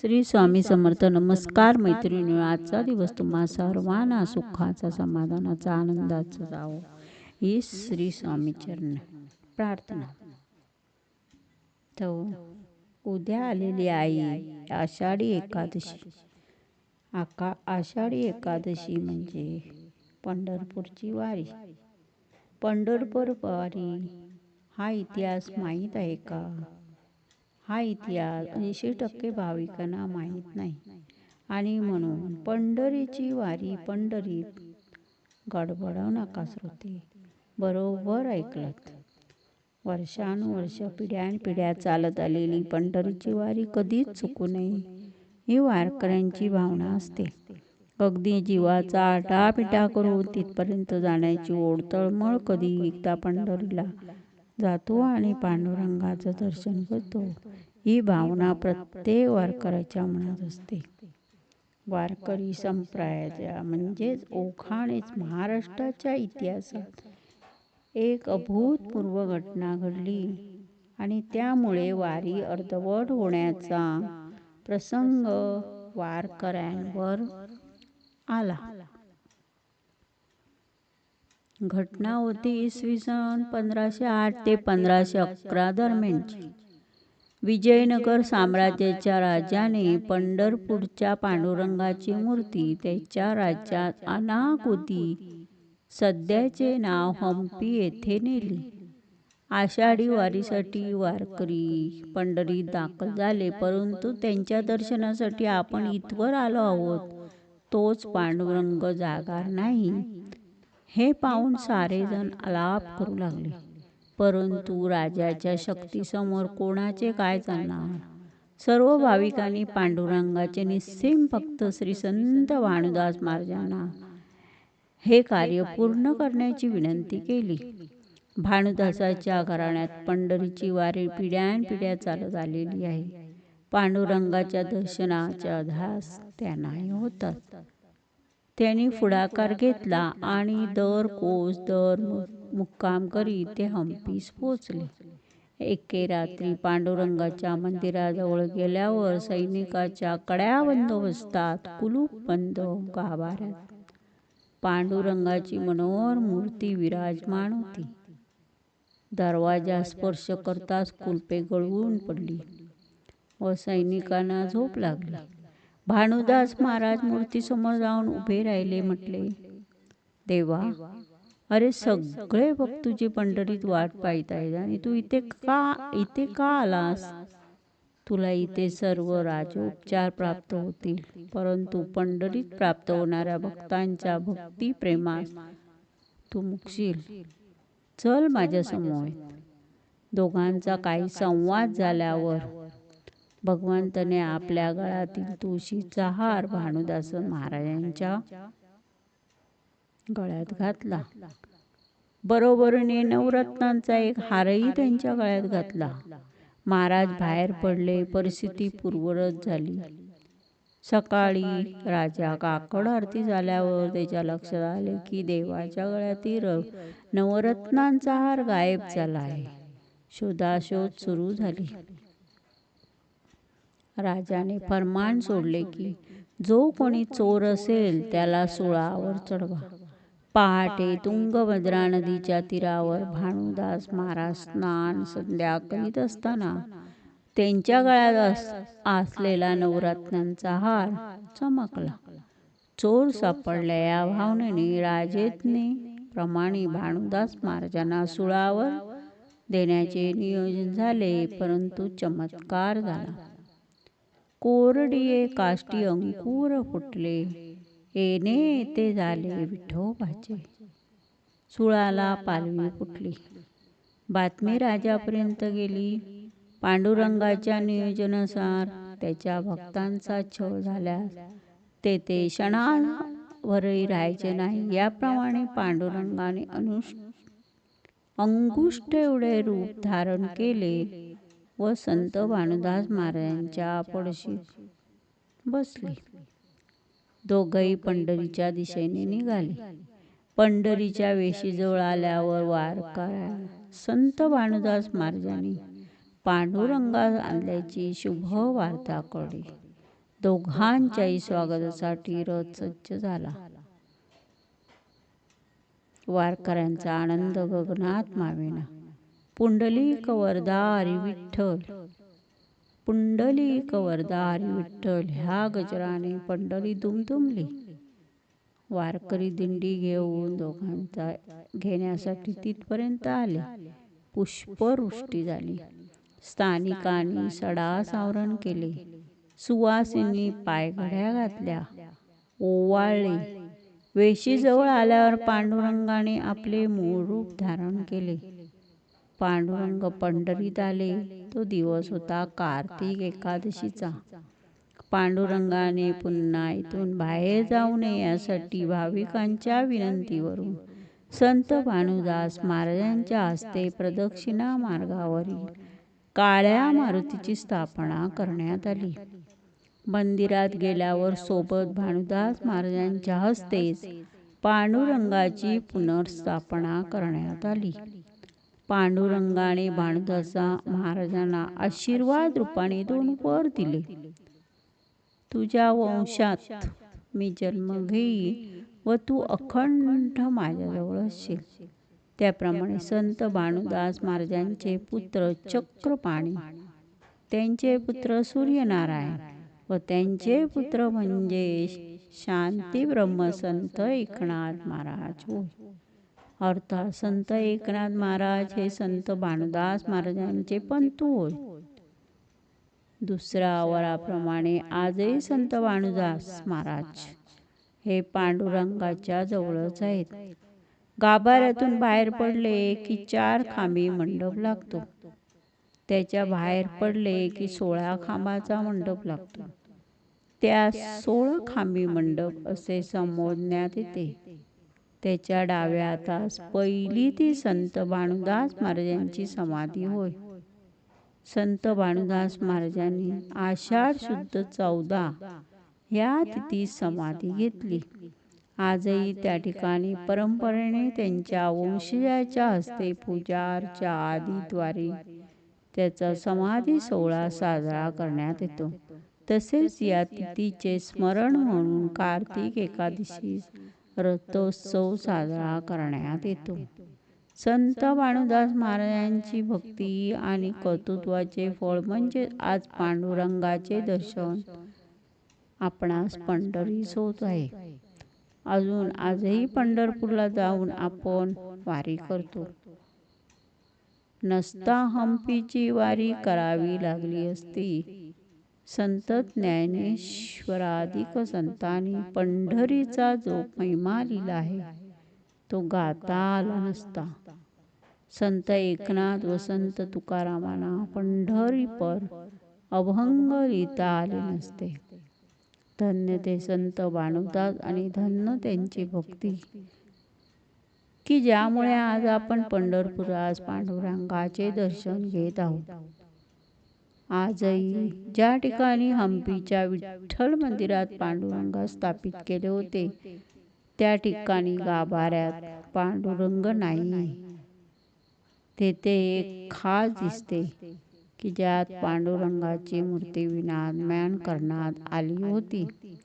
श्री स्वामी समर्थ नमस्कार मैत्रिणी आजचा दिवस तुम्हा सर्वांना सुखाचा समाधानाचा आनंदाचा जावो. ही श्री स्वामी चरण. प्रार्थना. तो उद्या आलेली आई आषाढी एकादशी. आका आषाढी एकादशी म्हणजे पंढरपूरची वारी. पंढरपूर वारी हा इतिहास माहीत आहे का? हा इतिहास ऐंशी टक्के भाविकांना माहीत नाही. आणि म्हणून पंढरीची वारी पंढरीत गडबडव नका श्रोते. बरोबर ऐकलत. वर्षानुवर्ष पिढ्यानपिढ्या चालत आलेली पंढरीची वारी कधीच चुकू नये ही वारकऱ्यांची भावना असते. अगदी जीवाचा आटापिटा करून तिथपर्यंत जाण्याची ओढ तळमळ कधी एकदा पंढरीला जातो आणि पांडुरंगाचं दर्शन करतो ही भावना प्रत्येक वारकऱ्याच्या मनात असते. वारकरी संप्रदायाच्या म्हणजेच ओखाणेच महाराष्ट्राच्या इतिहासात एक अभूतपूर्व घटना घडली आणि त्यामुळे वारी अर्धवट होण्याचा प्रसंग वारकऱ्यांवर आला. घटना होती इसवी सन पंधराशे आठ ते पंधराशे अकरा दरम्यानची. विजयनगर साम्राज्याच्या राजाने पंढरपूरच्या पांडुरंगाची मूर्ती त्याच्या राज्यात अनाक होती सध्याचे नाव हम्पी येथे नेली. आषाढी वारीसाठी वारकरी पंढरीत दाखल झाले परंतु त्यांच्या दर्शनासाठी आपण इथवर आलो आहोत. तोच पांडुरंग जागार नाही. हे पाहून सारेजण आलाप करू लागले. परंतु राजाच्या शक्तीसमोर कोणाचे काय चालणार? सर्व भाविकांनी पांडुरंगाचे निस्सीम भक्त श्री संत भानुदास महाराजांना हे कार्य पूर्ण करण्याची विनंती केली. भानुदासाच्या घराण्यात पंढरीची वारी पिढ्यानपिढ्या चालत आलेली आहे. पांडुरंगाच्या दर्शनाचा ध्यास त्यांनाही होतात. त्यांनी पुढाकार घेतला आणि दर कोस दर मुक्काम करीत ते हम्पीस पोचले एके रात्री पांडुरंगाच्या मंदिराजवळ गेल्यावर सैनिकाच्या कड्या बंदोबस्तात कुलूप बंद गाभाऱ्यात. पांडुरंगाची मनोहर मूर्ती विराजमान होती. दरवाजा स्पर्श करताच कुलपे गळून पडली व सैनिकांना झोप लागली. भानुदास महाराज मूर्तीसमोर जाऊन उभे राहिले म्हटले देवा अरे सगळे भक्त तुझी पंढरीत वाट पाहत आहेत आणि तू इथे का इथे का आलास? तुला इथे सर्व राजोपचार प्राप्त होतील परंतु पंढरीत प्राप्त होणाऱ्या भक्तांच्या भक्ती प्रेमास तू मुकशील. चल माझ्यासमोर. दोघांचा काही संवाद झाल्यावर भगवंतने आपल्या गळ्यातील तुळशीचा हार भानुदास महाराजांच्या गळ्यात घातला. बरोबरीने नवरत्नांचा एक हारही त्यांच्या गळ्यात घातला. महाराज बाहेर पडले परिस्थिती पूर्वरत झाली. सकाळी राजा काकड आरती झाल्यावर त्याच्या लक्षात आले की देवाच्या गळ्यातील नवरत्नांचा हार गायब झाला आहे. शोधाशोध सुरू झाली. राजाने फरमान सोडले की जो कोणी चोर असेल त्याला सुळावर चढवा. पहाटे तुंगभद्रा नदीच्या तीरावर भानुदास महाराज स्नान संध्या करीत असताना त्यांच्या गळ्यात असलेला नवरत्नांचा हार चमकला. चोर सापडल्या या भावनेने राजेतने प्रमाणे भानुदास महाराजांना सुळावर देण्याचे नियोजन झाले परंतु चमत्कार झाला. कोरडिये काष्टी अंकुर फुटले. येणे येते झाले विठोबाचे. सुळाला पालवी फुटली. बातमी राजापर्यंत गेली. पांडुरंगाच्या नियोजनानुसार त्याच्या भक्तांचा छळ झाल्यास ते ते क्षणावरही राहायचे नाही. याप्रमाणे पांडुरंगाने अनुष अंगुष्ठ एवढे रूप धारण केले. व संत भानुदास महाराजांच्या पडशी बसले. दोघंही पंढरीच्या दिशेने निघाले. पंढरीच्या वेशीजवळ आल्यावर वारकऱ्या संत भानुदास महाराजांनी पांडुरंगा आणल्याची शुभ वार्ता कळली. दोघांच्याही स्वागतासाठी रथ सज्ज झाला. वारकऱ्यांचा आनंद गगनात मावेना. पुंडलिक वरदा हरी विठ्ठल. पुंडलिक वरदा हरी विठ्ठल. ह्या गजराने पंढरी दुमदुमली. वारकरी दिंडी घेऊन दोघांचा घेण्यासाठी तिथपर्यंत आले. पुष्पवृष्टी झाली. स्थानिकांनी सडा सावरण केले. सुवासिनी पायघड्या घातल्या. ओवाळले. वेशीजवळ आल्यावर पांडुरंगाने आपले मूळ रूप धारण केले. पांडुरंग पंढरीत आले. तो दिवस होता कार्तिक एकादशीचा. पांडुरंगाने पुन्हा इथून बाहेर जाऊ नये यासाठी भाविकांच्या विनंतीवरून संत भानुदास महाराजांच्या हस्ते प्रदक्षिणा मार्गावरील काळ्या मारुतीची स्थापना करण्यात आली. मंदिरात गेल्यावर सोबत भानुदास महाराजांच्या हस्तेच पांडुरंगाची पुनर्स्थापना करण्यात आली. पांडुरंगाने भानुदासा महाराजांना आशीर्वाद रूपाने दोन वर दिले. तुझ्या वंशात मी जन्म घेईन व तू अखंड माझ्याजवळ असशील त्याप्रमाणे संत भानुदास महाराजांचे पुत्र चक्रपाणी त्यांचे पुत्र सूर्यनारायण व त्यांचे पुत्र म्हणजे शांती ब्रह्मसंत एकनाथ महाराज होय. अर्थात संत एकनाथ महाराज हे संत भानुदास महाराजांचे पंतू होय. दुसऱ्या वराप्रमाणे आजही संत भानुदास महाराज हे पांडुरंगाच्या जवळच आहेत. गाभाऱ्यातून बाहेर पडले की चार खांबी मंडप लागतो. त्याच्या बाहेर पडले की सोळा खांबाचा मंडप लागतो. त्या सोळा खांबी मंडप असे संबोधण्यात येते. त्याच्या डाव्या हातास पहिली ती संत भानुदास महाराजांची समाधी होय. संत भानुदास महाराजांनी आषाढ शुद्ध चौदा या तिथी समाधी घेतली. आजही त्या ठिकाणी परंपरेने त्यांच्या वंशजाच्या हस्ते पूजा आदीद्वारे त्याचा समाधी सोहळा साजरा करण्यात येतो. तसेच या तिथीचे स्मरण म्हणून कार्तिक एकादशी रथोत्सव साजरा करण्यात येतो. संत भानुदास महाराजांची भक्ती आणि कर्तृत्वाचे फळ म्हणजे आज पांडुरंगाचे दर्शन आपणास पंढरीस होत आहे. अजून आजही पंढरपूरला जाऊन आपण वारी करतो. नसता हंपीची वारी करावी लागली असती. संत ज्ञानेश्वराधिक संतांनी पंढरीचा जो महिमा लिहिला आहे तो गाता आला नसता. संत एकनाथ व संत तुकारामांना पंढरी पर अभंग लिहिता आले नसते. धन्य ते संत बाणवतात आणि धन्य त्यांची भक्ती. की ज्यामुळे आज आपण पंढरपुरास पांडुरंगाचे दर्शन घेत आहोत. आजही ज्या ठिकाणी हंपीच्या विठ्ठल मंदिरात पांडुरंग स्थापित केले होते त्या ठिकाणी गाभाऱ्यात पांडुरंग नाही. तेथे एक खास दिसते की ज्यात पांडुरंगाची मूर्ती विनाज्ञान करण्यात आली होती.